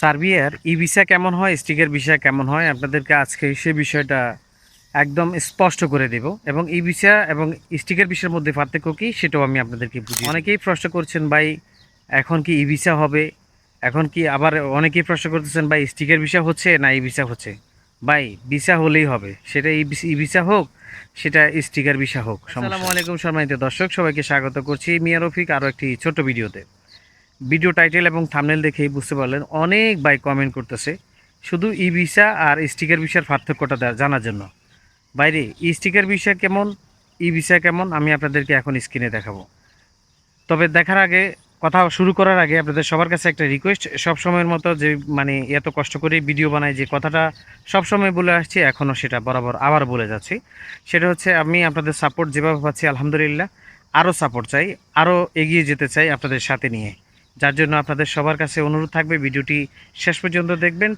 সার্বিয়ার ই ভিসা কেমন হয় স্টিকের ভিসা কেমন হয় আপনাদেরকে আজকে সে বিষয়টা একদম স্পষ্ট করে দেব। এবং ই ভিসা এবং স্টিকের ভিসার মধ্যে পার্থক্য কী সেটাও আমি আপনাদেরকে বুঝি অনেকেই প্রশ্ন করছেন ভাই এখন কি ই ভিসা হবে? এখন কি আবার অনেকেই প্রশ্ন করতেছেন ভাই স্টিকের ভিসা হচ্ছে না ই ভিসা হচ্ছে? ভাই ভিসা হলেই হবে। সেটা ই ভিসা হোক সেটা স্টিকার ভিসা হোক আসসালামু আলাইকুম সম্মানিত দর্শক সবাইকে স্বাগত করছি মিয়া রফিক আরও একটি ছোট ভিডিওতে। ভিডিও টাইটেল এবং থামনেল দেখেই বুঝতে পারলেন অনেক ভাই কমেন্ট করতেছে। শুধু ই ভিসা আর স্টিকার ভিসার পার্থক্যটা জানার জন্য। বাইরে, ই স্টিকার ভিসা কেমন, ই ভিসা কেমন, আমি আপনাদেরকে এখন স্ক্রিনে দেখাবো। তবে দেখার আগে, কথা শুরু করার আগে আপনাদের সবার কাছে একটা রিকোয়েস্ট সব সময়ের মতো যে মানে এত কষ্ট করে ভিডিও বানাই যে কথাটা সব সময় বলে আসছি, এখনও সেটা বরাবর আবার বলে যাচ্ছি। সেটা হচ্ছে, আমি আপনাদের সাপোর্ট যেভাবে পাচ্ছি, আলহামদুলিল্লাহ, আরও সাপোর্ট চাই, আরও এগিয়ে যেতে চাই আপনাদের সাথে নিয়ে। যার জন্য আপনাদের সবার কাছে অনুরোধ থাকবে ভিডিওটি শেষ পর্যন্ত দেখবেন,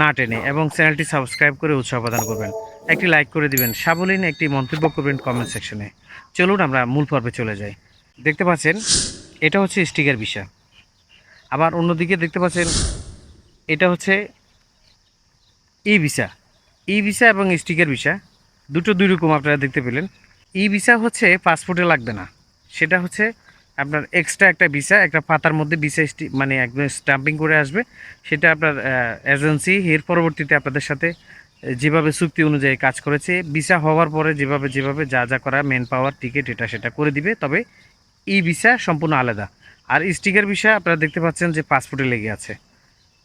না টেনে, এবং চ্যানেলটি সাবস্ক্রাইব করে উৎসাহ প্রদান করবেন। একটি লাইক করে দিবেন। সাবলীন একটি মন্তব্য করবেন কমেন্ট সেকশনে চলুন আমরা মূল পর্বে চলে যাই। দেখতে পাচ্ছেন, এটা হচ্ছে স্টিকার ভিসা আবার অন্যদিকে দেখতে পাচ্ছেন, এটা হচ্ছে ই ভিসা। ই ভিসা এবং স্টিকার ভিসা, দুটো দুই রকম আপনারা দেখতে পেলেন। ই ভিসা হচ্ছে পাসপোর্টে লাগবে না। সেটা হচ্ছে আপনার এক্সট্রা একটা ভিসা একটা পাতার মধ্যে ভিসা মানে একদম স্টাম্পিং করে আসবে। সেটা আপনার এজেন্সি এর পরবর্তীতে আপনাদের সাথে যেভাবে চুক্তি অনুযায়ী কাজ করেছে ভিসা হওয়ার পরে যেভাবে যেভাবে যা যা করা মেন পাওয়ার টিকিট এটা সেটা করে দিবে। তবে ই ভিসা সম্পূর্ণ আলাদা। আর স্টিকার ভিসা আপনারা দেখতে পাচ্ছেন যে পাসপোর্টে লেগে আছে।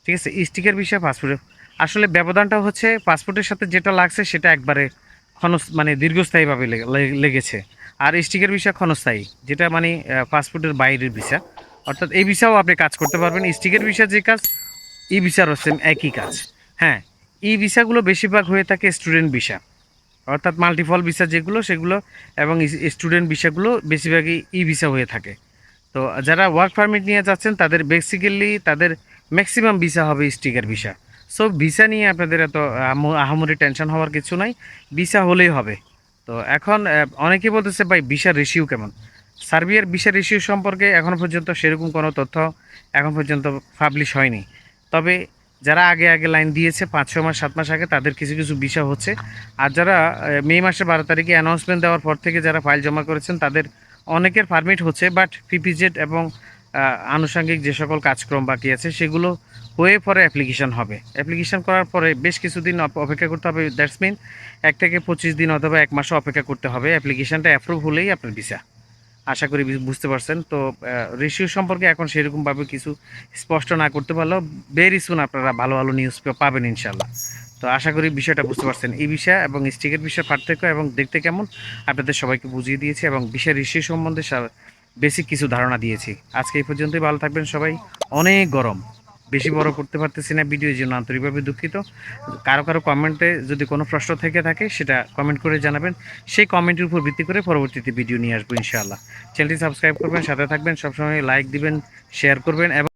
ঠিক আছে? স্টিকার ভিসা পাসপোর্টে আসলে ব্যবধানটা হচ্ছে পাসপোর্টের সাথে যেটা লাগছে সেটা একবারে ক্ষণ মানে দীর্ঘস্থায়ীভাবে লেগেছে। আর স্টিকের ভিসা ক্ষণস্থায়ী, যেটা মানে পাসপোর্টের বাইরের ভিসা। অর্থাৎ এই ভিসাও আপনি কাজ করতে পারবেন। স্টিকার ভিসা যে কাজ ই ভিসারও সেম একই কাজ। হ্যাঁ ই ভিসাগুলো বেশিরভাগ হয়ে থাকে স্টুডেন্ট ভিসা। অর্থাৎ মাল্টিফল ভিসা যেগুলো, সেগুলো এবং স্টুডেন্ট ভিসাগুলো বেশিরভাগই ই ভিসা হয়ে থাকে। তো যারা ওয়ার্ক পারমিট নিয়ে যাচ্ছেন, তাদের বেসিক্যালি তাদের ম্যাক্সিমাম ভিসা হবে স্টিকার ভিসা। সো ভিসা নিয়ে আপনাদের এত আহাম- আহামরি টেনশন হওয়ার কিছু নাই। ভিসা হলেই হবে। তো এখন অনেকেই বলতেছে, ভাই ভিসা রেশিও কেমন? সার্বিয়ার ভিসা রেশিও সম্পর্কে এখন পর্যন্ত সেরকম কোনো তথ্য এখন পর্যন্ত পাবলিশ হয়নি। তবে যারা আগে আগে লাইন দিয়েছে, পাঁচ ছ মাস, সাত মাস আগে, তাদের কিছু কিছু ভিসা হচ্ছে। আর যারা মে মাসের বারো তারিখে অ্যানাউন্সমেন্ট দেওয়ার পর থেকে যারা ফাইল জমা করেছেন, তাদের অনেকের পারমিট হচ্ছে বাট পিপিজেড এবং আনুষঙ্গিক যে সকল কাজক্রম বাকি আছে, সেগুলো হয়ে পরে অ্যাপ্লিকেশন হবে। অ্যাপ্লিকেশন করার পরে বেশ কিছুদিন অপ- অপেক্ষা করতে হবে দ্যাটস মিন এক থেকে পঁচিশ দিন অথবা এক মাসও অপেক্ষা করতে হবে। অ্যাপ্লিকেশনটা অ্যাপ্রুভ হলেই আপনার ভিসা আশা করি বুঝতে পারছেন। তো রেশিও সম্পর্কে এখন সেরকমভাবে কিছু স্পষ্ট না করতে পারলেও ভেরি সুন আপনারা ভালো ভালো নিউজ পাবেন ইনশাল্লাহ তো আশা করি বিষয়টা বুঝতে পারছেন। এই বিষয় এবং স্টিকের বিষয়ের পার্থক্য এবং দেখতে কেমন, আপনাদের সবাইকে বুঝিয়ে দিয়েছি এবং বিষয় রেশিও সম্বন্ধে বেসিক কিছু ধারণা দিয়েছি। আজকে এই পর্যন্তই, ভালো থাকবেন সবাই। অনেক গরম। বেশি বড় করতে পারতেছি না ভিডিওর জন্য আন্তরিকভাবে দুঃখিত। কারও কারও কমেন্টে যদি কোনো প্রশ্ন থেকে থাকে, সেটা কমেন্ট করে জানাবেন। সেই কমেন্টের উপর ভিত্তি করে পরবর্তীতে ভিডিও নিয়ে আসব, ইনশাআল্লাহ। চ্যানেলটি সাবস্ক্রাইব করবেন, সাথে থাকবেন, সবসময় লাইক দিবেন শেয়ার করবেন এবং